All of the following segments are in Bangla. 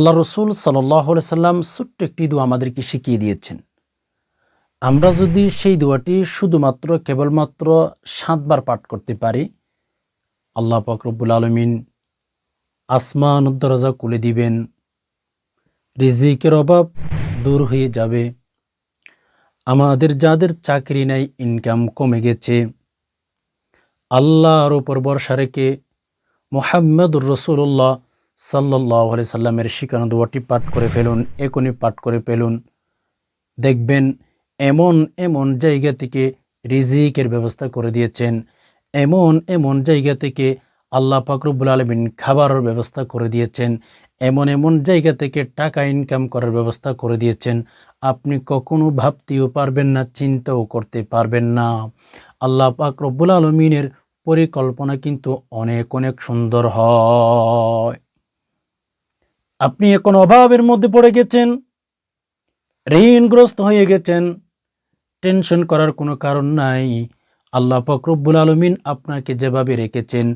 আল্লাহ রসুল সাল্লাম ছোট্ট একটি দোয়া আমাদেরকে শিখিয়ে দিয়েছেন। আমরা যদি সেই দোয়াটি শুধুমাত্র, কেবলমাত্র সাতবার পাঠ করতে পারি, আল্লাহ পাকরবুল আলমিন আসমান দরজা খুলে দিবেন, রিজিকের অভাব দূর হয়ে যাবে, আমাদের যাদের চাকরি নাই ইনকাম কমে গেছে, আল্লাহর ওপর বর্ষা রেখে মোহাম্মদুর রসুল্লাহ সাল্লাহ সাল্লামের শিকানো দোয়াটি পাঠ করে ফেলুন, এখনই পাঠ করে ফেলুন। দেখবেন এমন এমন জায়গা থেকে রিজিকের ব্যবস্থা করে দিয়েছেন, এমন এমন জায়গা থেকে আল্লাহ পাকরুবুল আলমিন খাবারের ব্যবস্থা করে দিয়েছেন, এমন এমন জায়গা থেকে টাকা ইনকাম করার ব্যবস্থা করে দিয়েছেন। আপনি কখনো ভাবতেও পারবেন না, চিন্তাও করতে পারবেন না। আল্লাহ পাক রব্বুল আলমিনের পরিকল্পনা কিন্তু অনেক অনেক সুন্দর হয়। আপনি এখন অভাবের মধ্যে পড়ে গেছেন, ঋণগ্রস্ত হয়ে গেছেন, টেনশন করার কোনো কারণ নাই। আল্লাহ ফকরব্বুল আলমিন আপনাকে যেভাবে রেখেছেন,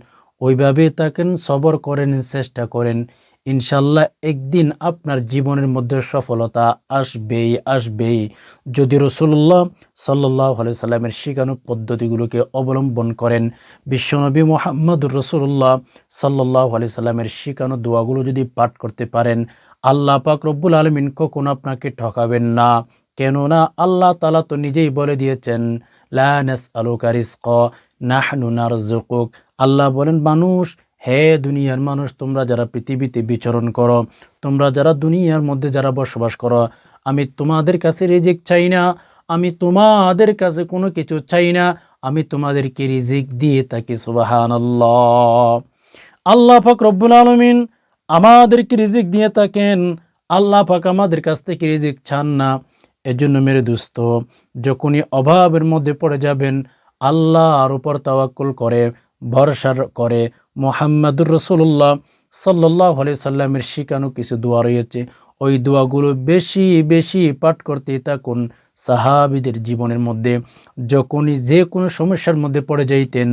ওইভাবে তাকেন সবর করেন, চেষ্টা করেন। ইনশাল্লাহ একদিন আপনার জীবনের মধ্যে সফলতা আসবেই আসবেই। যদি রসুল্লাহ সাল্লাহ আলি সাল্লামের শিখানো পদ্ধতিগুলোকে অবলম্বন করেন, বিশ্বনবী মোহাম্মদ রসুল্লাহ সাল্লাহ আলি সাল্লামের শিখানো দোয়াগুলো যদি পাঠ করতে পারেন, আল্লাহ পাক রব্বুল আলমিন কখনো আপনাকে ঠকাবেন না। কেননা আল্লাহ তালা তো নিজেই বলে দিয়েছেন লানাস আলুকারিস্ক নাহনু নারজুকুক আল্লাহ বলেন, মানুষ হে দুনিয়ার মানুষ, তোমরা যারা পৃথিবীতে বিচরণ করো, তোমরা যারা দুনিয়ার মধ্যে যারা বসবাস করো, আমি তোমাদের কাছে রিজিক চাই না, আমি তোমাদের কাছে কোনো কিছু চাই না, আমি তোমাদেরকে রিজিক দিয়ে থাকি সুবাহান আল্লাহ পাক রব্বুল আলমিন আমাদেরকে রিজিক দিয়ে থাকেন, আল্লাহ পাক আমাদের কাছ থেকে রিজিক চান না। এজন্য মেরে দুস্থ যখনই অভাবের মধ্যে পড়ে যাবেন, আল্লাহর উপর তাওয়াক্কুল করে ভরসার করে মোহাম্মদুর রসুল্লাহ সাল্লাহ আলি সাল্লামের শিখানো কিছু দোয়া রয়েছে। ওই দোয়াগুলো বেশি বেশি পাঠ করতে থাকুন সাহাবিদের জীবনের মধ্যে। যখনই যে কোনো সমস্যার মধ্যে পড়ে যাইতেন,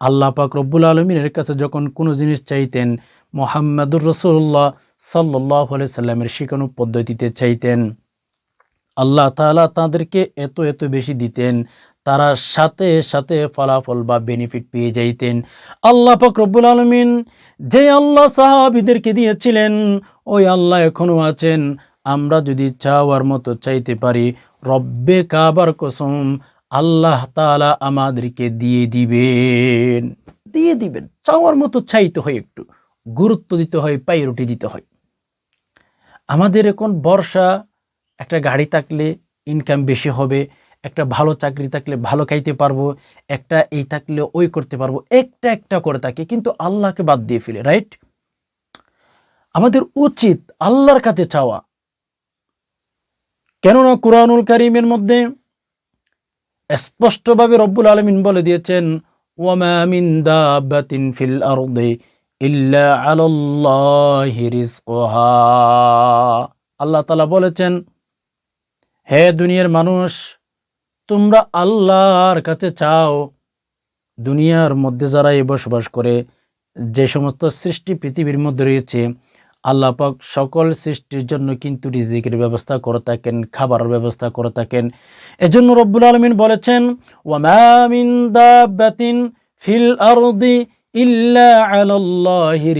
আল্লাহ পাক রব্বুল আলমিনের কাছে যখন কোনো জিনিস চাইতেন, মোহাম্মদুর রসুল্লাহ সাল্লাহ আলি সাল্লামের শিখানো পদ্ধতিতে চাইতেন। আল্লাহ তালা তাদেরকে এত এত বেশি দিতেন তারা সাথে সাথে ফলাফল বা বেনিফিট পেয়ে যাইতেন। আল্লাহ ফকরবুল আলমিন যে আল্লাহ সাহাবিদেরকে দিয়েছিলেন, ওই আল্লাহ এখনও আছেন। আমরা যদি চাওয়ার মতো চাইতে পারি, রব্বে কাবার কসম আল্লাহ তালা আমাদেরকে দিয়ে দিবেন। দিয়ে দিবেন। চাওয়ার মতো চাইতে হয় একটু। গুরুত্ব দিতে হয় পাইরুটি দিতে হয়। আমাদের এখন বর্ষা, একটা গাড়ি থাকলে ইনকাম বেশি হবে। একটা ভালো চাকরি থাকলে ভালো খাইতে পারব, একটা এই থাকলে ওই করতে পারব, একটা একটা করে থাকে কিন্তু আল্লাহকে বাদ দিয়ে ফেলে রাইট আমাদের উচিত আল্লাহর কাছে চাওয়া। কেননা কুরআনুল করিমের মধ্যে স্পষ্টভাবে রব্বুল আলমিন বলে দিয়েছেন, ওয়ামা ফিল আল্লাহ বলেছেন, হে দুনিয়ার মানুষ তোমরা আল্লাহর কাছে চাও দুনিয়ার মধ্যে যারা এই বসবাস করে, যে সমস্ত সৃষ্টি পৃথিবীর মধ্যে রয়েছে, আল্লাহ পাক সকল সৃষ্টির জন্য কিন্তু রিজিকের ব্যবস্থা করে থাকেন, খাবারের ব্যবস্থা করে থাকেন। এজন্য রব্বুল আলমিন বলেছেন ওয়ামিন দাবাতিন ফিল আরদি ইল্লা আলাল্লাহি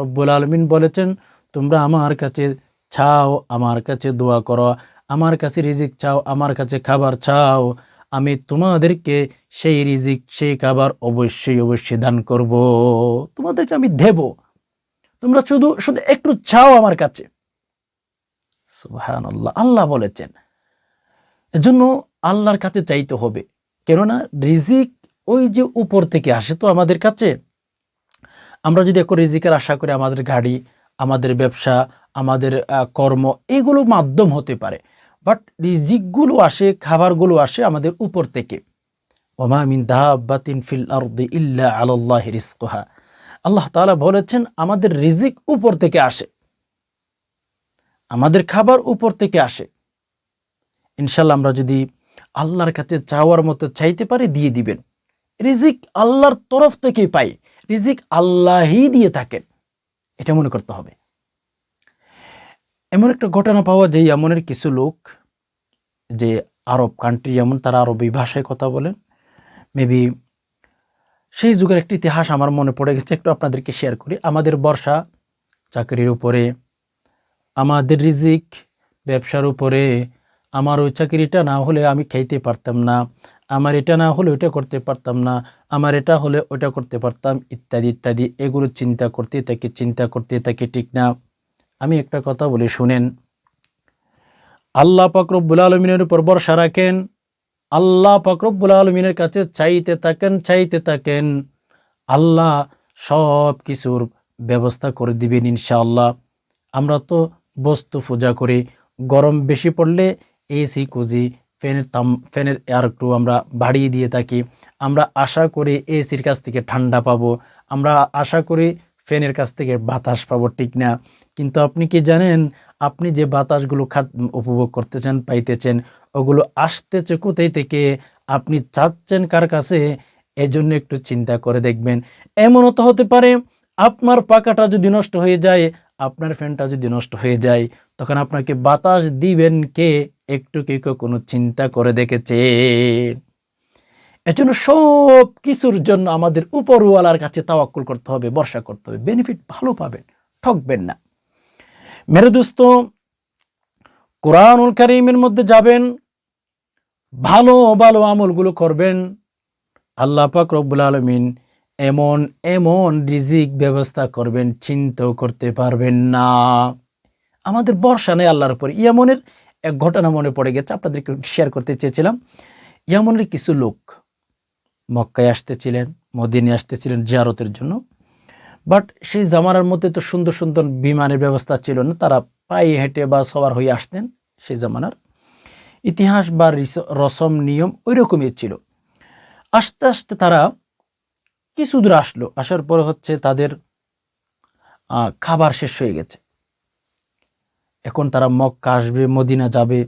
রব্বুল আলমিন বলেছেন, তোমরা আমার কাছে চাও, আমার কাছে দোয়া করো। আমার কাছে রিজিক চাও, আমার কাছে খাবার চাও, আমি তোমাদেরকে সেই রিজিক, সেই খাবার অবশ্যই অবশ্যই দান করব। তোমাদেরকে আমি দেব। তোমরা শুধু শুধু একটু চাও আমার কাছে। আল্লাহ বলেছেন। এজন্য আল্লাহর কাছে চাইতে হবে। কেননা রিজিক ওই যে উপর থেকে আসে তো আমাদের কাছে। আমরা যদি এখন রিজিকের আশা করি আমাদের গাড়ি, আমাদের ব্যবসা, আমাদের কর্ম, এগুলো মাধ্যম হতে পারে। বাট রিজিকগুলো আসে, খাবারগুলো আসে আমাদের উপর থেকে। ওমামিন দাহাবাতিন ফিল আরদি ইল্লা আল্লাহ রিস্কোহা আল্লাহ তালা বলেছেন, আমাদের রিজিক উপর থেকে আসে। আমাদের খাবার উপর থেকে আসে। ইনশাল্লাহ আমরা যদি আল্লাহর কাছে চাওয়ার মতো চাইতে পারি, দিয়ে দিবেন। রিজিক আল্লাহর তরফ থেকেই পাই। রিজিক আল্লাহই দিয়ে থাকেন। এটা মনে করতে হবে। এমন একটা ঘটনা পাওয়া যায়, এমনের কিছু লোক যে আরব কান্ট্রি যেমন তারা আরবি ভাষায় কথা বলেন। মেবি সেই যুগের একটি ইতিহাস আমার মনে পড়ে গেছে, একটু আপনাদেরকে শেয়ার করি। আমাদের বর্ষা চাকরির উপরে, আমাদের রিজিক ব্যবসার উপরে, আমার ওই চাকরিটা না হলে আমি খাইতে পারতাম না, আমার এটা না হলে ওইটা করতে পারতাম না, আমার এটা হলে ওটা করতে পারতাম, ইত্যাদি ইত্যাদি, এগুলো চিন্তা করতে তাকে চিন্তা করতে তাকে ঠিক না। আমি একটা কথা বলি, শুনেন। আল্লাহ পাকরব্বুল আলমিনের উপর ভরসা রাখেন। আল্লাহ পাকরব্বুল আলমিনের কাছে চাইতে থাকেন চাইতে থাকেন। আল্লাহ সব কিছুর ব্যবস্থা করে দিবেন ইনশাআল্লাহ। আমরা তো বস্তু পূজা করি, গরম বেশি পড়লে এসি, কুজি ফ্যানের তাম, ফ্যানের আর একটু আমরা বাড়িয়ে দিয়ে থাকি। আমরা আশা করি এসির কাছ থেকে ঠান্ডা পাবো। আমরা আশা করি ফ্যানের কাছ থেকে বাতাস পাবো ঠিক না। কিন্তু আপনি কি জানেন, আপনি যে বাতাসগুলো খাত উপভোগ করতেছেন, পাইতেছেন, ওগুলো আসতেছে কোথায় থেকে আপনি চাচ্ছেন কার কাছে, এজন্য একটু চিন্তা করে দেখবেন। এমনও তো হতে পারে, আপনার পাকাটা যদি নষ্ট হয়ে যায়, আপনার ফ্যানটা যদি নষ্ট হয়ে যায়, তখন আপনাকে বাতাস দিবেন কে? একটু কি কোনো চিন্তা করে দেখেছে এজন্য সব কিছুর জন্য আমাদের উপরওয়ালার কাছে তাওয়াক্কুল করতে হবে বর্ষা করতে হবে। বেনিফিট ভালো পাবেন, ঠকবেন না। মেরে দোস্ত, কোরআনুল করিমের মধ্যে যাবেন, ভালো ভালো আমলগুলো করবেন। আল্লাহ পাক রব্বুল আলমিন এমন এমন রিজিক ব্যবস্থা করবেন, চিন্তাও করতে পারবেন না। আমাদের বর্ষা নেই আল্লাহর উপর। ইয়ামনের এক ঘটনা মনে পড়ে গেছে, আপনাদেরকে শেয়ার করতে চেয়েছিলাম। ইয়ামনের কিছু লোক মক্কায় আসতেছিলেন মদিনে আসতেছিলেন জিয়ারতের জন্য। বাট সেই জামানার মধ্যে তো সুন্দর সুন্দর বিমানের ব্যবস্থা ছিল না, তারা পায়ে হেঁটে বা সবার হয়ে আসতেন সেই জামানার। ইতিহাস বা রসম নিয়ম ওই রকমই ছিল। আস্তে আস্তে তারা কিছু দূর আসলো, আসার পরে হচ্ছে তাদের খাবার শেষ হয়ে গেছে। এখন তারা মক্কা আসবে, মদিনা যাবে।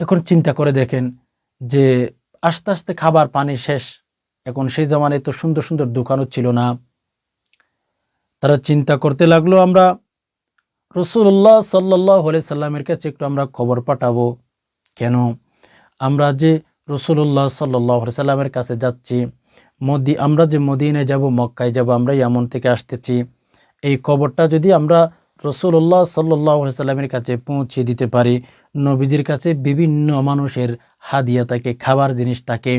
এখন চিন্তা করে দেখেন যে আস্তে আস্তে খাবার পানি শেষ। এখন সেই জামানায় তো সুন্দর সুন্দর দোকানও ছিল না। তারা চিন্তা করতে লাগল, আমরা রসুল্লাহ সাল্লাহ সাল্লামের কাছে একটু আমরা খবর পাঠাবো। কেন? আমরা যে রসুল্লাহ সাল্লাহ সাল্লামের কাছে যাচ্ছি, মদি, আমরা যে মদিনায় যাব, মক্কায় যাব আমরা এমন থেকে আসতেছি। এই খবরটা যদি আমরা রসুল্লাহ সাল্লাহ সাল্লামের কাছে পৌঁছে দিতে পারি নবীজির কাছে বিভিন্ন মানুষের হাদিয়া থাকে, খাবার জিনিস থাকে।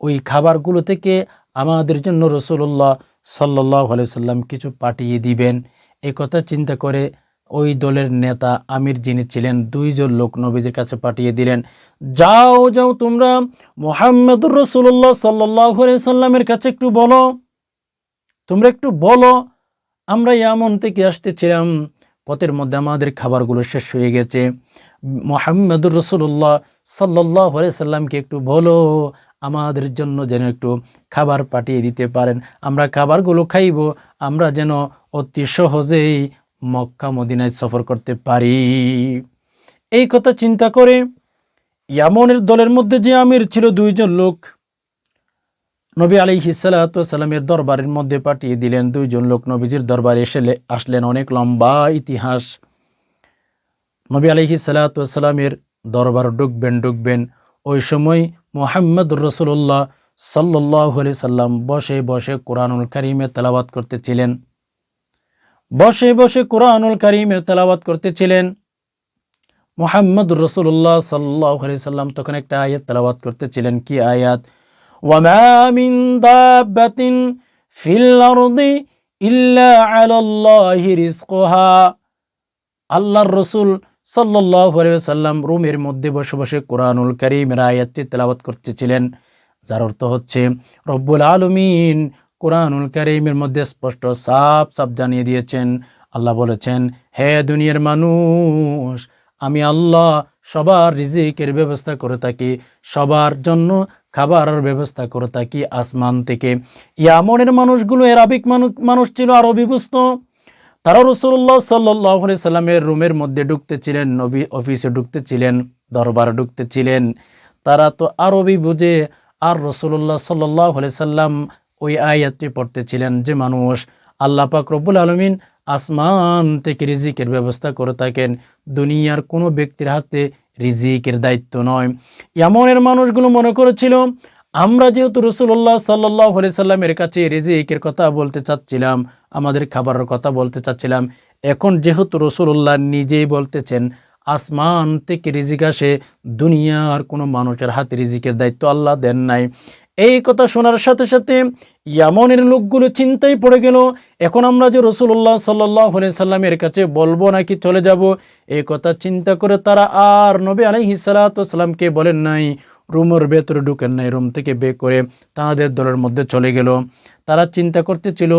ওই খাবারগুলো থেকে আমাদের জন্য রসুল্লাহ সাল্লাহ সাল্লাম কিছু পাঠিয়ে দিবেন। এ কথা চিন্তা করে ওই দলের নেতা আমির যিনি ছিলেন, দুইজন লোক নবীজির কাছে পাঠিয়ে দিলেন, যাও যাও তোমরা মোহাম্মদুর রসুল্লাহ সাল্লাহ সাল্লামের কাছে একটু বলো। তোমরা একটু বলো, আমরা এমন থেকে আসতেছিলাম, পথের মধ্যে আমাদের খাবারগুলো শেষ হয়ে গেছে। মোহাম্মদুর রসুল্লাহ সাল্লাহ সাল্লামকে একটু বলো, আমাদের জন্য যেন একটু খাবার পাঠিয়ে দিতে পারেন। আমরা খাবারগুলো খাইব, আমরা যেন অতি সহজেই মক্কা, মদিনায় সফর করতে পারি। এই কথা চিন্তা করে ইয়ামনের দলের মধ্যে যে আমির ছিল দুইজন লোক, নবী আলী হিসালাতামের দরবারের মধ্যে পাঠিয়ে দিলেন। দুইজন লোক নবীজির দরবারে এসে আসলেন। অনেক লম্বা ইতিহাস। নবী আলহি সাল্লাতামের দরবার ডুকবেন ডুকবেন। ওই সময় মোহাম্মদ রসুল্লাহ সাল্লাহ আলি সাল্লাম বসে বসে কোরআনুল করিমের তেলাবাত করতেছিলেন। বসে বসে কোরআনুল করিমের তেলাবাত করতেছিলেন। মোহাম্মদ রসুল্লাহ সাল্লাহ আলি সাল্লাম তখন একটা আয়াত তেলাবাত করতেছিলেন। কি আয়াত? ওয়ামিন দাবাতিন ফিল ইল্লা আলাল্লাহি রিজকুহা। আল্লাহর রসুল সাল্লাম রুমের মধ্যে বসে বসে কোরআনুল করিমের আয়াতটি তেলাওয়াত করতেছিলেন। যার অর্থ হচ্ছে, রব্বুল আলমিন কোরআনুল করিমের মধ্যে স্পষ্ট সাফ সাফ জানিয়ে দিয়েছেন। আল্লাহ বলেছেন, হে দুনিয়ার মানুষ, আমি আল্লাহ সবার রিজিকের ব্যবস্থা করে থাকি, সবার জন্য খাবারের ব্যবস্থা করে থাকি আসমান থেকে। ইয়ামনের মানুষগুলো আবিক মানুষ মানুষ ছিল আরও বিভস্ত তারা রসুল্লাহ সাল্লাহ সাল্লামের রুমের মধ্যে ঢুকতেছিলেন, নবী অফিসে ঢুকতেছিলেন, দরবার ঢুকতেছিলেন। তারা তো আরবি বুঝে আর রসুল্লাহ সাল্লাহ সাল্লাম ওই আয়াতটি পড়তেছিলেন যে মানুষ আল্লাহ পাক রব্বুল আলমিন আসমান থেকে রিজিকের ব্যবস্থা করে থাকেন। দুনিয়ার কোনো ব্যক্তির হাতে রিজিকের দায়িত্ব নয়। এমনের মানুষগুলো মনে করেছিল আমরা যেহেতু রসুল্লাহ সাল্লাহ সাল্লামের কাছে রিজিকের কথা বলতে চাচ্ছিলাম, আমাদের খাবারের কথা বলতে চাচ্ছিলাম, এখন যেহেতু রসুল্লাহ নিজেই বলতেছেন, আসমান থেকে রিজিক আসে, দুনিয়ার কোনো মানুষের হাতে রিজিকের দায়িত্ব আল্লাহ দেন নাই। এই কথা শোনার সাথে সাথে ইয়ামনের লোকগুলো চিন্তায় পড়ে গেল, এখন আমরা যে রসুল্লাহ সাল্লাহ সাল্লামের কাছে বলব নাকি চলে যাব, এই কথা চিন্তা করে তারা আর নবী আলহি সালাতামকে বলেন নাই রুমের ভেতরে ঢুকেন নাই, রুম থেকে বে করে তাদের দলের মধ্যে চলে গেল। তারা চিন্তা করতেছিল,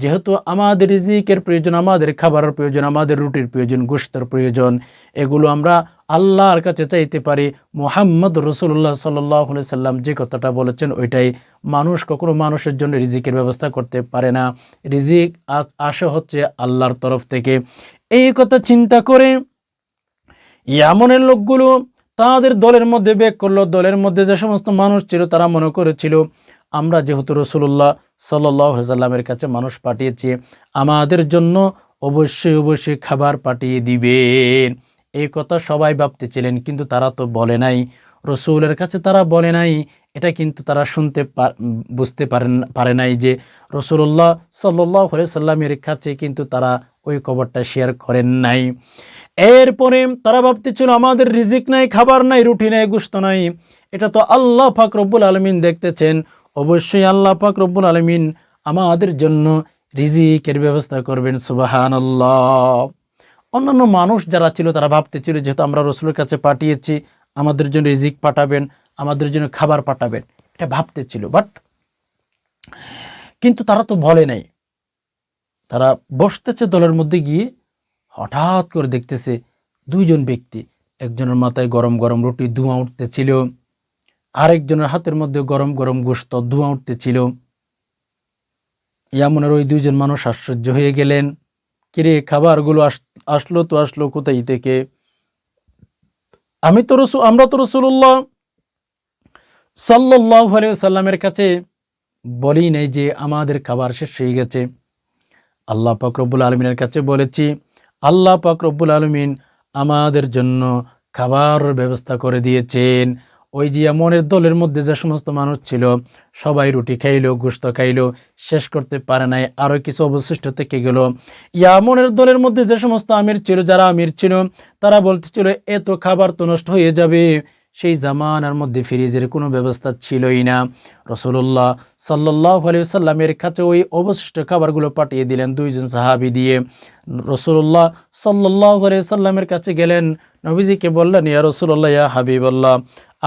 যেহেতু আমাদের রিজিকের প্রয়োজন, আমাদের খাবারের প্রয়োজন, আমাদের রুটির প্রয়োজন গোষ্ঠের প্রয়োজন, এগুলো আমরা আল্লাহর কাছে চাইতে পারি। মোহাম্মদ রসুল্লাহ সাল্লাহ সাল্লাম যে কথাটা বলেছেন ওইটাই। মানুষ কখনো মানুষের জন্য রিজিকের ব্যবস্থা করতে পারে না। রিজিক আসে হচ্ছে আল্লাহর তরফ থেকে। এই কথা চিন্তা করে ইয়ামনের লোকগুলো তাদের দলের মধ্যে বেগ করল, দলের মধ্যে যে সমস্ত মানুষ ছিল তারা মনে করেছিল, আমরা যেহেতু রসুল্লাহ সাল্লামের কাছে মানুষ পাঠিয়েছি, আমাদের জন্য অবশ্যই অবশ্যই খাবার পাঠিয়ে দিবেন। এই কথা সবাই ভাবতেছিলেন, কিন্তু তারা তো বলে নাই। রসুলের কাছে তারা বলে নাই, এটা কিন্তু তারা শুনতে বুঝতে পারেন, পারে নাই যে রসুল্লাহ সাল্লাহ সাল্লামের কাছে কিন্তু তারা ওই খবরটা শেয়ার করেন নাই। এরপরে তারা ভাবতেছিল, আমাদের রিজিক নাই, খাবার নাই, রুটি নাই গুস্ত নাই। এটা তো আল্লাহ পাক রব্বুল আলমিন দেখতেছেন। অবশ্যই আল্লাহ পাক রব্বুল আলমিন আমাদের জন্য রিজিকের ব্যবস্থা করবেন সুবাহান অন্যান্য মানুষ যারা ছিল, তারা ভাবতেছিল, যেহেতু আমরা রসুলের কাছে পাঠিয়েছি, আমাদের জন্য রিজিক পাঠাবেন, আমাদের জন্য খাবার পাঠাবেন। এটা ভাবতেছিল বাট কিন্তু তারা তো বলে নাই। তারা বসতেছে দলের মধ্যে গিয়ে হঠাৎ করে দেখতেছে দুইজন ব্যক্তি। একজনের মাথায় গরম গরম রুটি ধোঁয়া উঠতেছিল, আরেকজনের হাতের মধ্যে গরম গরম গোস্ত ধোঁয়া উঠতেছিল। ইয়ামনের ওই দুইজন মানুষ আশ্চর্য হয়ে গেলেন, কিরে, খাবারগুলো আসলো তো আসলো কোথায় থেকে? আমি তো রসু, আমরা তো রসুল্লাহ সাল্লাহ সাল্লামের কাছে বলি নাই যে আমাদের খাবার শেষ হয়ে গেছে। আল্লাহ পাকরবুল আলমিনের কাছে বলেছি, আল্লাহ পাক রব্বুল আলমিন আমাদের জন্য খাবার ব্যবস্থা করে দিয়েছেন। ওই যে মনের দলের মধ্যে যে সমস্ত মানুষ ছিল, সবাই রুটি খাইলো গোস্ত খাইলো, শেষ করতে পারে নাই, আরও কিছু অবশিষ্ট থেকে গেল। ইয়ামনের দলের মধ্যে যে সমস্ত আমির ছিল, যারা আমির ছিল, তারা বলতেছিল, এত খাবার তো নষ্ট হয়ে যাবে। সেই জামানার মধ্যে ফ্রিজের কোনো ব্যবস্থা ছিলই না। রসুল্লাহ সাল্লাহ সাল্লামের কাছে ওই অবশিষ্ট খাবারগুলো পাঠিয়ে দিলেন দুইজন সাহাবি দিয়ে। রসুল্লাহ সাল্লাহ সাল্লামের কাছে গেলেন, নবীজিকে বললেন, ইয়া রসুল্লাহ ইয়া হাবিবাল্লাহ,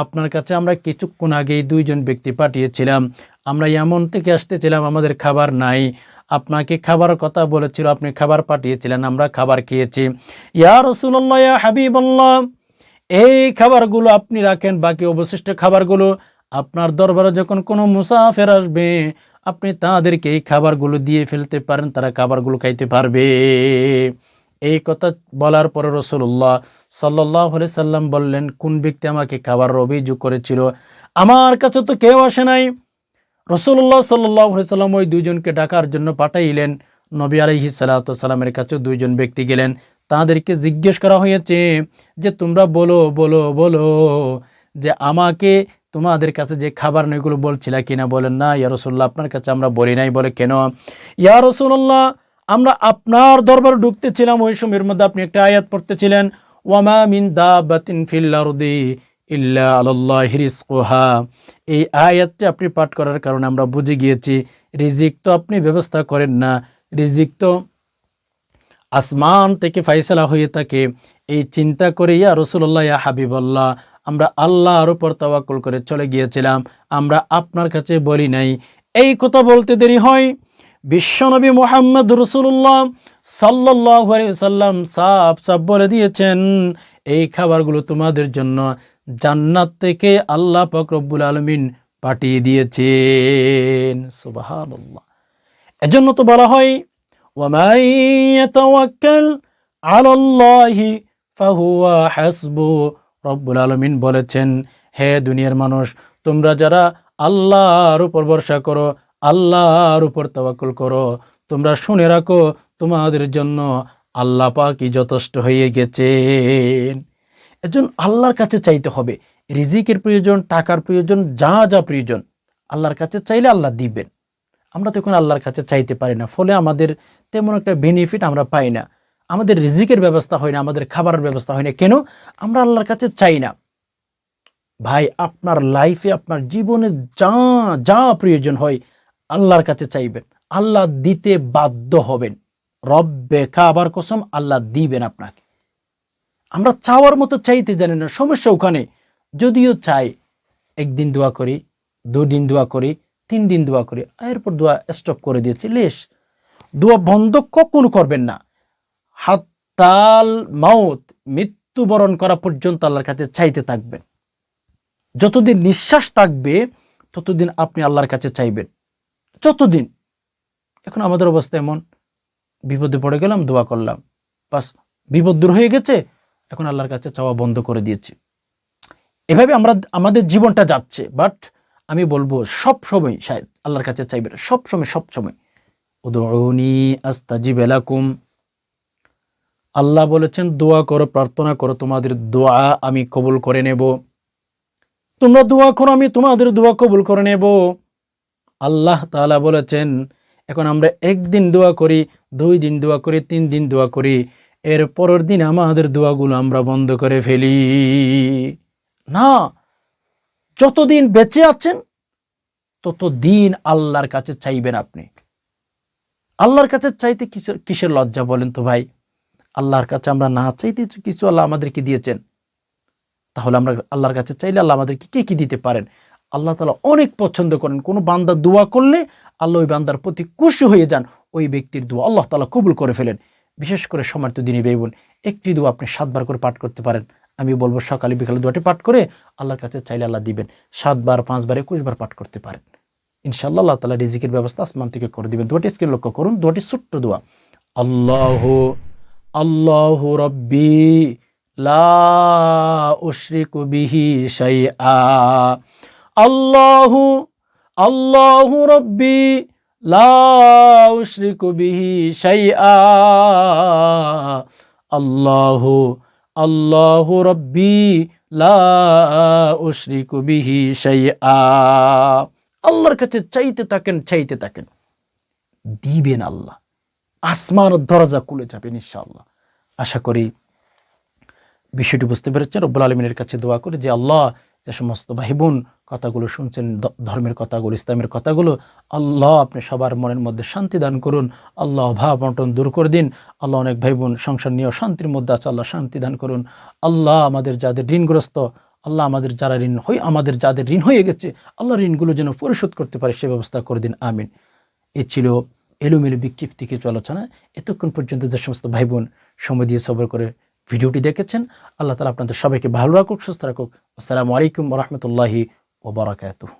আপনার কাছে আমরা কিছুক্ষণ আগেই দুইজন ব্যক্তি পাঠিয়েছিলাম। আমরা এমন থেকে আসতেছিলাম, আমাদের খাবার নাই। আপনাকে খাবার কথা বলেছিল, আপনি খাবার পাঠিয়েছিলেন, আমরা খাবার খেয়েছি। ইয়া রসুল্লাহ ইয়া হাবিবাল্লাহ এই খাবারগুলো আপনি রাখেন, বাকি অবশিষ্ট খাবারগুলো আপনার দরবারে যখন কোনো মুসাফের আসবে, আপনি তাদেরকে এই খাবারগুলো দিয়ে ফেলতে পারেন, তারা খাবারগুলো খাইতে পারবে। এই কথা বলার পরে রসুল্লাহ সাল্লাহ সাল্লাম বললেন, কোন ব্যক্তি আমাকে খাবার অভিযোগ করেছিল? আমার কাছে তো কেউ আসে নাই। রসুল্লাহ সাল্লাহ সাল্লাম ওই দুইজনকে ডাকার জন্য পাঠাইলেন। নবী আলহি সাল্লামের কাছে দুইজন ব্যক্তি গেলেন। তাদেরকে জিজ্ঞেস করা হয়েছে যে, তোমরা বলো বলো বলো যে, আমাকে তোমাদের কাছে যে খাবার নেগুলো বলছিলা কিনা? বলেন, না, ইয়া রসুল্লাহ আপনার কাছে আমরা বলি নাই। বলে, কেন? ইয়া রসুল্লাহ আমরা আপনার দরবার ঢুকতেছিলাম, ওই সময়ের মধ্যে আপনি একটা আয়াত পড়তেছিলেন, ওয়ামা মিন দাবাতিন ফিল্লারদি ইল্লা আল্লাহ হিরিসকোহা এই আয়াতটি আপনি পাঠ করার কারণে আমরা বুঝে গিয়েছি, রিজিক তো আপনি ব্যবস্থা করেন না, রিজিক তো আসমান থেকে ফাইসলা হয়ে থাকে এই চিন্তা করে, ইয়া রসুল্লাহ ইয়া হাবিবল্লাহ, আমরা আল্লাহর উপর তাওয়াক্কুল করে চলে গিয়েছিলাম, আমরা আপনার কাছে বলি নাই। এই কথা বলতে দেরি হয়। বিশ্বনবী মোহাম্মদ রসুল্লাহ সাল্লাহ সাল্লাম সাপ সাপ বলে দিয়েছেন, এই খাবারগুলো তোমাদের জন্য জান্নাত থেকে আল্লাহ ফকরব্বুল আলমিন পাঠিয়ে দিয়েছেন। সুবাহ এজন্য তো বলা হয় ومن يتوكل على الله فهو حسبه রব্বুল আলমিন বলেছেন হে দুনিয়ার মানুষ তোমরা যারা আল্লাহর উপর ভরসা করো আল্লাহর উপর তওয়াক্কুল করো তোমরা শুনে রাখো তোমাদের জন্য আল্লাহ পাকই যথেষ্ট হয়ে গেছেন এজন্য আল্লাহর কাছে চাইতে হবে রিজিকের প্রয়োজন টাকার প্রয়োজন যা যা প্রয়োজন আল্লাহর কাছে চাইলে আল্লাহ দিবেন আমরা তখন আল্লাহর কাছে চাইতে পারি না। ফলে আমাদের তেমন একটা বেনিফিট আমরা পাই না। আমাদের রিজিকের ব্যবস্থা হয় না, আমাদের খাবারের ব্যবস্থা হয় না। কেন? আমরা আল্লাহর কাছে চাই না। ভাই, আপনার লাইফে আপনার জীবনে যা যা প্রয়োজন হয় আল্লাহর কাছে চাইবেন। আল্লাহ দিতে বাধ্য হবেন। রব রব্বে খাবার কসম আল্লাহ দিবেন আপনাকে। আমরা চাওয়ার মতো চাইতে জানি না, সমস্যা ওখানে। যদিও চাই, একদিন দোয়া করি, দুদিন দোয়া করি তিন দিন দোয়া করি। এরপর দোয়া স্টপ করে দিয়েছি। লেশ, দোয়া বন্ধ কখনো করবেন না। হাত্তাল মাউত, মৃত্যুবরণ করা পর্যন্ত আল্লাহর কাছে চাইতে থাকবেন। যতদিন নিঃশ্বাস থাকবে, ততদিন আপনি আল্লাহর কাছে চাইবেন। যতদিন। এখন আমাদের অবস্থা এমন, বিপদে পড়ে গেলাম, দোয়া করলাম। বাস, বিপদ দূর হয়ে গেছে, এখন আল্লাহর কাছে চাওয়া বন্ধ করে দিয়েছি। এভাবে আমরা, আমাদের জীবনটা যাচ্ছে বাট আমি বলব সব সময় শায়দ আল্লাহর কাছে চাইবেন সব সময় সব সময়। উদৌনি আস্তাজিব এলাকুম আল্লাহ বলেছেন, দোয়া করো, প্রার্থনা করো, তোমাদের দোয়া আমি কবুল করে নেব। তোমরা দোয়া করো, আমি তোমাদের দোয়া কবুল করে নেব। আল্লাহ তাআলা বলেছেন, এখন আমরা একদিন দোয়া করি, দুই দিন দোয়া করি, তিন দিন দোয়া করি, এর পরের দিন আমাদের দোয়াগুলো আমরা বন্ধ করে ফেলি। না যতদিন বেঁচে আছেন, ততদিন আল্লাহর কাছে চাইবেন আপনি। আল্লাহর কাছে চাইতে কিসের কিসের লজ্জা বলেন তো ভাই? আল্লাহর কাছে আমরা না চাইতে কিছু আল্লাহ আমাদেরকে দিয়েছেন। তাহলে আমরা আল্লাহর কাছে চাইলে আল্লাহ আমাদেরকে কে কি দিতে পারেন? আল্লাহ তালা অনেক পছন্দ করেন। কোনো বান্দা দোয়া করলে আল্লাহ ওই বান্দার প্রতি খুশি হয়ে যান। ওই ব্যক্তির দোয়া আল্লাহ তালা কবুল করে ফেলেন। বিশেষ করে সমার্থ দিনী বেবুন একটি দোয়া আপনি সাতবার করে পাঠ করতে পারেন। আমি বলব সকালে বিকালে দুটি পাঠ করে আল্লাহর কাছে চাইলে আল্লাহ দিবেন। সাতবার, পাঁচবার, একুশবার পাঠ করতে পারেন। ইনশাল্লাহ আল্লাহ তালা রিজিকের ব্যবস্থা আসমান থেকে করে দিবেন। দুটি স্ক্রিন লক্ষ্য করুন দুটি ছোট্ট দোয়া। আল্লাহ আল্লাহ রব্বি লা উশরিকু বিহি শাইআ। আল্লাহু আল্লাহু রব্বি লা উশরিকু বিহি শাইআ। আল্লাহু আল্লাহু রব্বি লা উশরিকু বিহি শাইআ। আল্লাহর কাছে চাইতে থাকেন চাইতে থাকেন। দিবেন আল্লাহ। আসমান দরজা খুলে যাবেন ইনশাআল্লাহ। আশা করি বিষয়টি বুঝতে পেরেছেন। রব্বুল আলমিনের কাছে দোয়া করে যে আল্লাহ যে সমস্ত ভাই বোন কথাগুলো শুনছেন ধর্মের কথাগুলো, ইসলামের কথাগুলো, আল্লাহ আপনি সবার মনের মধ্যে শান্তি দান করুন। আল্লাহ অভাব অনটন দূর করে দিন। আল্লাহ অনেক ভাই বোন সংসার নিয়েও শান্তির মধ্যে আছে, আল্লাহ শান্তি দান করুন। আল্লাহ আমাদের যাদের ঋণগ্রস্ত, আল্লাহ আমাদের যারা ঋণ হয়ে আমাদের যাদের ঋণ হয়ে গেছে, আল্লাহ ঋণগুলো যেন পরিশোধ করতে পারে, সে ব্যবস্থা করে দিন। আমিন। এ ছিল এলোমেলো বিক্ষিপ্তি কিছু আলোচনা। এতক্ষণ পর্যন্ত যে সমস্ত ভাই বোন সময় দিয়ে সবর করে ভিডিওটি দেখেছেন, আল্লাহ তালা আপনাদের সবাইকে ভালো রাখুক, সুস্থ রাখুক। আসসালামু আলাইকুম রহমতুল্লাহি ওবরাকাতুহ